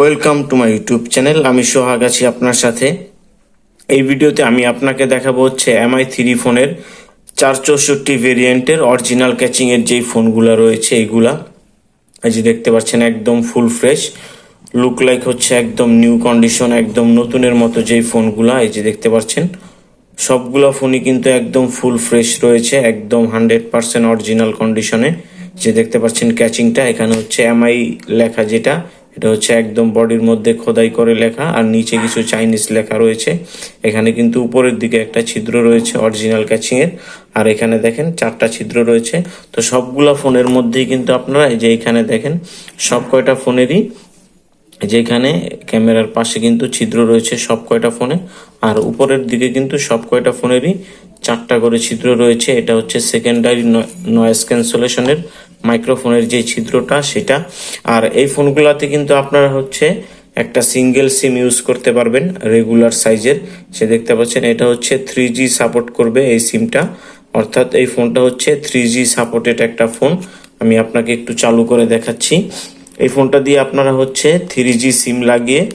Welcome to my YouTube channel আমি সোহাগ আছি আপনার সাথে। এই ভিডিওতে আমি আপনাকে দেখাবো হচ্ছে এমআই থ্রি ফোনের চার চৌষট্টি ভেরিয়েন্টের অরিজিনাল ক্যাচিংয়ের যেই ফোনগুলো রয়েছে এইগুলা এই যে দেখতে পাচ্ছেন, একদম ফুল ফ্রেশ লুক লাইক হচ্ছে একদম নিউ কন্ডিশন একদম নতুনের মতো যেই ফোনগুলা, এই যে দেখতে পাচ্ছেন। সবগুলা ফোনই কিন্তু একদম ফুল ফ্রেশ রয়েছে, একদম হান্ড্রেড পার্সেন্ট অরিজিনাল কন্ডিশনে যে দেখতে পাচ্ছেন ক্যাচিংটা এখানে হচ্ছে এমআই লেখা যেটা এটা হচ্ছে একদম বডির মধ্যে খোদাই করে লেখা, আর নিচে কিছু চাইনিজ লেখা রয়েছে। এখানে কিন্তু উপরের দিকে একটা ছিদ্র রয়েছে অরিজিনাল ক্যাচিং এর। আর এখানে দেখেন চারটা ছিদ্র রয়েছে। তো সবগুলা ফোনের মধ্যেই কিন্তু আপনারা যে এখানে দেখেন, সব কয়টা ফোনেরই যেখানে ক্যামেরার পাশে কিন্তু ছিদ্র রয়েছে সব কয়টা ফোনে। আর উপরের দিকে কিন্তু সব কয়টা ফোনেরই চারটা করে ছিদ্র রয়েছে। এটা হচ্ছে সেকেন্ডারি নয়েজ ক্যান্সেলেশনের মাইক্রোফোনের যে ছিদ্রটা, সেটা। আর এই ফোনগুলোতে কিন্তু আপনারা হচ্ছে একটা সিঙ্গেল সিম ইউজ করতে পারবেন, রেগুলার সাইজের। সে দেখতে পাচ্ছেন, এটা হচ্ছে থ্রি জি সাপোর্ট করবে এই সিমটা। অর্থাৎ এই ফোনটা হচ্ছে থ্রি জি সাপোর্টেড একটা ফোন। আমি আপনাকে একটু চালু করে দেখাচ্ছি। এই ফোনটা দিয়ে আপনারা হচ্ছে থ্রি জি সিম লাগিয়ে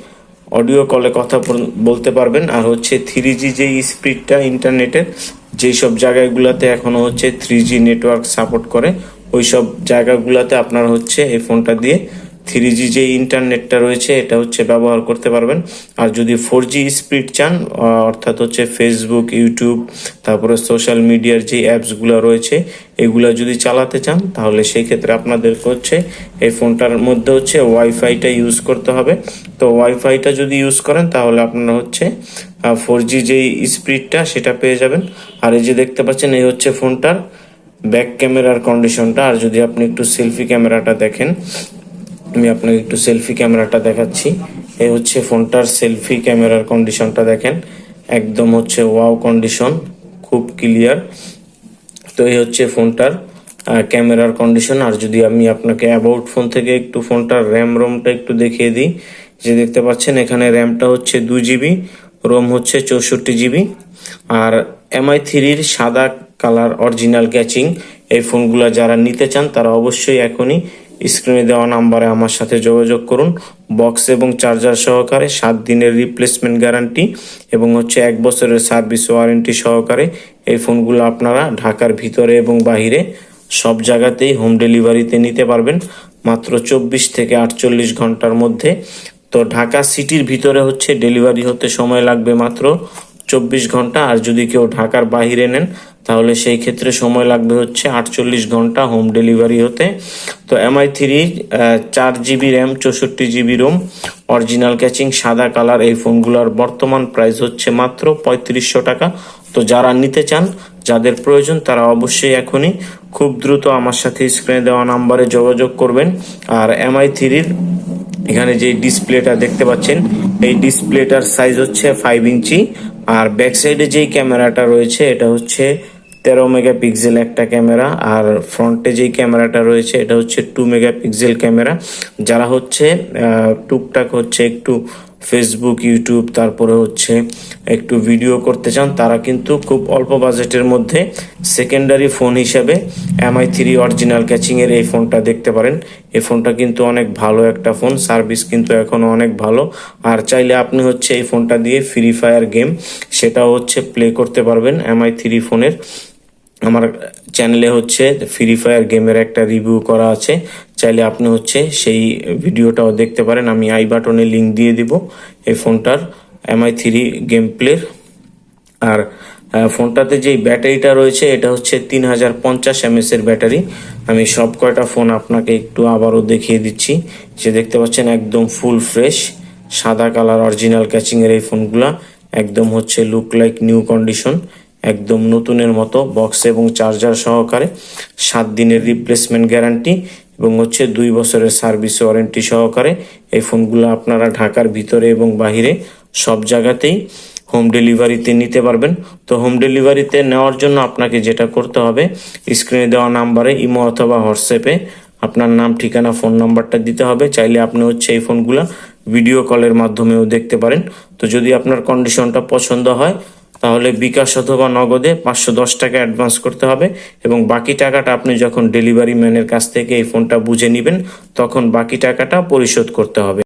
অডিও কলে কথা বল- বলতে পারবেন। আর হচ্ছে থ্রি জি যে স্পিডটা ইন্টারনেটের যেই সব জায়গাগুলোতে এখনও হচ্ছে থ্রি জি নেটওয়ার্ক সাপোর্ট করে ওই সব জায়গাগুলোতে আপনারা হচ্ছে এই ফোনটা দিয়ে থ্রি জি যে ইন্টারনেটটা রয়েছে, এটা হচ্ছে ব্যবহার করতে পারবেন। আর যদি ফোর জি স্পিড চান অর্থাৎ হচ্ছে ফেসবুক ইউটিউব তারপরে সোশ্যাল মিডিয়ার যে অ্যাপসগুলো রয়েছে, এগুলো যদি চালাতে চান, তাহলে সেই ক্ষেত্রে আপনাদেরকে হচ্ছে এই ফোনটার মধ্যে হচ্ছে ওয়াইফাইটা ইউজ করতে হবে। তো ওয়াইফাইটা যদি ইউজ করেন, তাহলে আপনারা হচ্ছে ফোর জি যেই স্পিডটা সেটা পেয়ে যাবেন। আর এই যে দেখতে পাচ্ছেন, এই হচ্ছে ফোনটার ব্যাক ক্যামেরার কন্ডিশনটা আর যদি আপনি একটু সেলফি ক্যামেরাটা দেখেন, আমি আপনাকে একটু সেলফি ক্যামেরাটা দেখাচ্ছি। এই হচ্ছে ফোনটার সেলফি ক্যামেরার কন্ডিশনটা দেখেন। একদম হচ্ছে ওয়াও কন্ডিশন খুব ক্লিয়ার তো এই হচ্ছে ফোনটার ক্যামেরার কন্ডিশন আর যদি আমি আপনাকে অ্যাবাউট ফোন থেকে একটু ফোনটার র্যাম রোমটা একটু দেখিয়ে দিই, যে দেখতে পাচ্ছেন, এখানে র্যামটা হচ্ছে দুই জিবি রোম হচ্ছে চৌষট্টি জিবি আর এমআই থ্রির সাদা কালার অরিজিনাল ক্যাচিং। এই ফোনগুলো যারা নিতে চান, তারা অবশ্যই এখনই স্ক্রিনে দেওয়া নাম্বারে আমার সাথে যোগাযোগ করুন। বক্স এবং চার্জার সহকারে সাত দিনের রিপ্লেসমেন্ট গ্যারান্টি এবং হচ্ছে এক বছরের সার্ভিস ওয়ারেন্টি সহকারে এই ফোনগুলো আপনারা ঢাকার ভিতরে এবং বাহিরে সব জায়গাতেই হোম ডেলিভারিতে নিতে পারবেন। মাত্র চব্বিশ থেকে আটচল্লিশ ঘণ্টার মধ্যে। তো ঢাকা সিটির ভিতরে হচ্ছে ডেলিভারি হতে সময় লাগবে মাত্র চব্বিশ ঘণ্টা। আর যদি কেউ ঢাকার বাহিরে নেন তাহলে সেই ক্ষেত্রে সময় লাগবে হচ্ছে আটচল্লিশ ঘণ্টা হোম ডেলিভারি হতে। তো এমআই থ্রি চার জিবি র্যাম চৌষট্টি জিবি রোম অরিজিনাল ক্যাচিং সাদা কালার এই ফোনগুলোর বর্তমান প্রাইস হচ্ছে মাত্র পঁয়ত্রিশশো টাকা। তো যারা নিতে চান, যাদের প্রয়োজন, তারা অবশ্যই এখনই খুব দ্রুত আমার সাথে স্ক্রিনে দেওয়া নাম্বারে যোগাযোগ করবেন। আর এমআই থ্রির এখানে যে ডিসপ্লেটা দেখতে পাচ্ছেন, এই ডিসপ্লেটার সাইজ হচ্ছে ফাইভ ইঞ্চি আর ব্যাক সাইডে যেই ক্যামেরাটা রয়েছে, এটা হচ্ছে তেরো মেগাপিক্সেল একটা ক্যামেরা আর ফ্রন্টে যেই ক্যামেরাটা রয়েছে, এটা হচ্ছে টু মেগাপিক্সেল ক্যামেরা। যারা হচ্ছে টুকটাক হচ্ছে একটু ফেসবুক ইউটিউব তারপরে হচ্ছে একটু ভিডিও করতে চান, তারা কিন্তু খুব অল্প বাজেটের মধ্যে সেকেন্ডারি ফোন হিসেবে এমআই থ্রি অরিজিনাল ক্যাচিং এর এই ফোনটা দেখতে পারেন। এই ফোনটা কিন্তু অনেক ভালো একটা ফোন সার্ভিস কিন্তু এখনও অনেক ভালো। আর চাইলে আপনি হচ্ছে এই ফোনটা দিয়ে ফ্রি ফায়ার গেম সেটাও হচ্ছে প্লে করতে পারবেন এমআই থ্রি ফোনের আমার চ্যানেলে হচ্ছে ফ্রি ফায়ার গেমের একটা রিভিউ করা আছে। চাইলে আপনি হচ্ছে সেই ভিডিওটাও দেখতে পারেন। আমি আই বাটনে লিংক দিয়ে দিব এই ফোনটার এমআই থ্রি গেম প্লের আর ফোনটাতে যেই ব্যাটারিটা রয়েছে, এটা হচ্ছে তিন হাজার পঞ্চাশ এমএস এর ব্যাটারি। আমি সব কয়টা ফোন আপনাকে একটু আবারও দেখিয়ে দিচ্ছি। যে দেখতে পাচ্ছেন একদম ফুল ফ্রেশ সাদা কালার অরিজিনাল ক্যাচিং এর এই ফোনগুলা। একদম হচ্ছে লুক লাইক নিউ কন্ডিশন একদম নতুনের মতো বক্স এবং চার্জার সহকারে সাত দিনের রিপ্লেসমেন্ট গ্যারান্টি এবং হচ্ছে দুই বছরের সার্ভিস ওয়ারেন্টি সহকারে এই ফোনগুলো আপনারা ঢাকার ভিতরে এবং বাহিরে সব জায়গাতেই হোম ডেলিভারিতে নিতে পারবেন। তো হোম ডেলিভারিতে নেওয়ার জন্য আপনাকে যেটা করতে হবে স্ক্রিনে দেওয়া নাম্বারে ইমো অথবা হোয়াটসঅ্যাপে আপনার নাম, ঠিকানা ফোন নাম্বারটা দিতে হবে। চাইলে আপনি হচ্ছে এই ফোনগুলো ভিডিও কলের মাধ্যমেও দেখতে পারেন। তো যদি আপনার কন্ডিশনটা পছন্দ হয় তাহলে বিকাশ অথবা নগদে পাঁচশো দশ টাকা অ্যাডভান্স করতে হবে এবং বাকি টাকাটা আপনি যখন ডেলিভারি ম্যানের কাছ থেকে এই ফোনটা বুঝে নেবেন, তখন বাকি টাকাটা পরিশোধ করতে হবে।